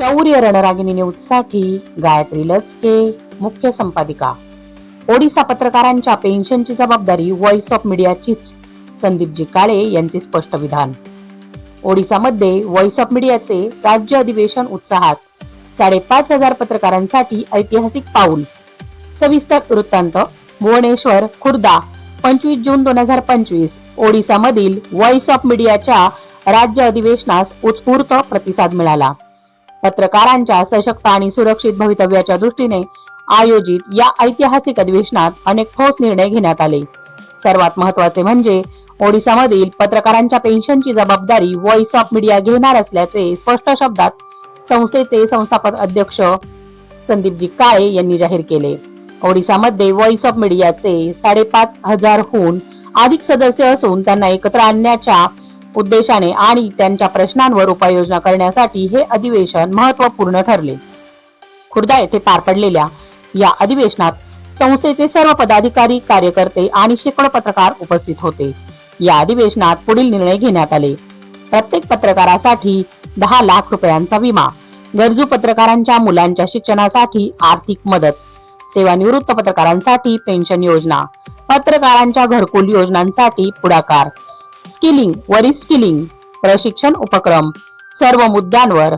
शौर्य रणरागिणी न्यूजसाठी गायत्री लचके मुख्य संपादिका. ओडिसा पत्रकारांच्या पेन्शनची जबाबदारी व्हॉइस ऑफ मीडियाचीच संदीपजी काळे यांचे स्पष्ट विधान. ओडिसामध्ये व्हॉइस ऑफ मीडियाचे राज्य अधिवेशन उत्साहात साडेपाच हजार पत्रकारांसाठी ऐतिहासिक पाऊल. सविस्तर वृत्तांत भुवनेश्वर खुर्दा पंचवीस जून दोन हजार पंचवीस ओडिसामधील व्हॉइस ऑफ मीडियाच्या राज्य अधिवेशनास उत्स्फूर्त प्रतिसाद मिळाला. पत्रकारांच्या सशक्त आणि सुरक्षित भवितव्याच्या दृष्टीने आयोजित या ऐतिहासिक अधिवेशनात अनेक ठोस निर्णय घेण्यात आले. सर्वात महत्त्वाचे म्हणजे ओडिसामधील पत्रकारांच्या पेन्शनची जबाबदारी व्हॉइस ऑफ मीडिया घेणार असल्याचे स्पष्ट शब्दात संस्थेचे संस्थापक अध्यक्ष संदीपजी काळे यांनी जाहीर केले. ओडिसामध्ये व्हॉइस ऑफ मीडियाचे साडेपाच हजारहून अधिक सदस्य असून त्यांना एकत्र आणण्याच्या उद्देशाने आणि त्यांच्या प्रश्नांवर उपाययोजना करण्यासाठी हे अधिवेशन महत्त्वपूर्ण ठरले. खुर्दा येथे पार पडलेल्या या अधिवेशनात संस्थेचे सर्व पदाधिकारी कार्यकर्ते आणि शेकडो पत्रकार उपस्थित होते. या अधिवेशनात पुढील निर्णय घेण्यात आले. प्रत्येक पत्रकारासाठी दहा लाख रुपयांचा विमा गरजू पत्रकारांच्या मुलांच्या शिक्षणासाठी आर्थिक मदत सेवानिवृत्त पत्रकारांसाठी पेन्शन योजना पत्रकारांच्या घरकुल योजनांसाठी पुढाकार स्किलिंग व रिस्किलिंग प्रशिक्षण उपक्रम. सर्व मुद्द्यांवर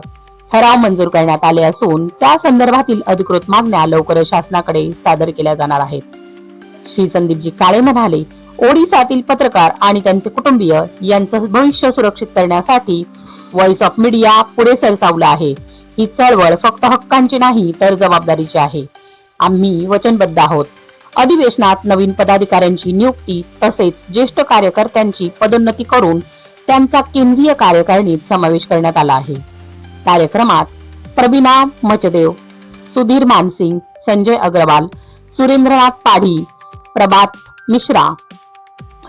ठराव मंजूर करण्यात आले असून त्या संदर्भातील अधिकृत मागण्या लवकरच शासनाकडे सादर केल्या जाणार आहेत. श्री संदीपजी काळे म्हणाले ओडिसातील पत्रकार आणि त्यांचे कुटुंबीय यांचं भविष्य सुरक्षित करण्यासाठी व्हॉइस ऑफ मीडिया पुढे सरसावलं आहे. ही चळवळ फक्त हक्कांची नाही तर जबाबदारीची आहे. आम्ही वचनबद्ध आहोत. अधिवेशनात नवीन पदाधिकाऱ्यांची नियुक्ती तसेच ज्येष्ठ कार्यकर्त्यांची पदोन्नती करून त्यांचा केंद्रीय कार्यकारिणीत समावेश करण्यात आला आहे. कार्यक्रमात प्रबीना मचदेव सुधीर मानसिंग संजय अग्रवाल सुरेंद्रनाथ पाढी प्रभात मिश्रा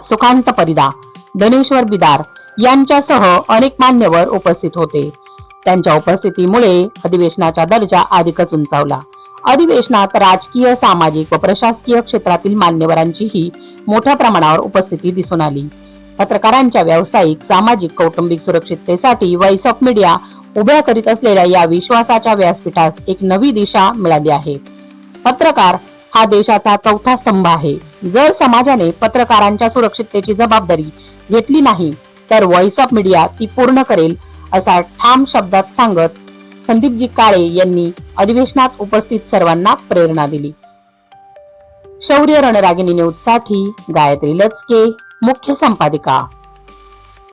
सुकांत परिदा धनेश्वर बिदार यांच्यासह अनेक मान्यवर उपस्थित होते. त्यांच्या उपस्थितीमुळे अधिवेशनाचा दर्जा अधिकच उंचावला. अधिवेशनात राजकीय सामाजिक व प्रशासकीय क्षेत्रातील मान्यवरांचीही मोठ्या प्रमाणावर उपस्थिती दिसून आली. पत्रकारांच्या व्यावसायिक सामाजिक कौटुंबिक सुरक्षिततेसाठी व्हॉइस ऑफ मीडिया उभ्या करीत असलेल्या या विश्वासाच्या व्यासपीठास एक नवी दिशा मिळाली आहे. पत्रकार हा देशाचा चौथा स्तंभ आहे. जर समाजाने पत्रकारांच्या सुरक्षिततेची जबाबदारी घेतली नाही तर व्हॉइस ऑफ मीडिया ती पूर्ण करेल असा ठाम शब्दात सांगत संदीपजी काळे यांनी अधिवेशनात उपस्थित सर्वांना प्रेरणा दिली. शौर्य रणरागिणी न्यूजसाठी गायत्री लचके मुख्य संपादिका.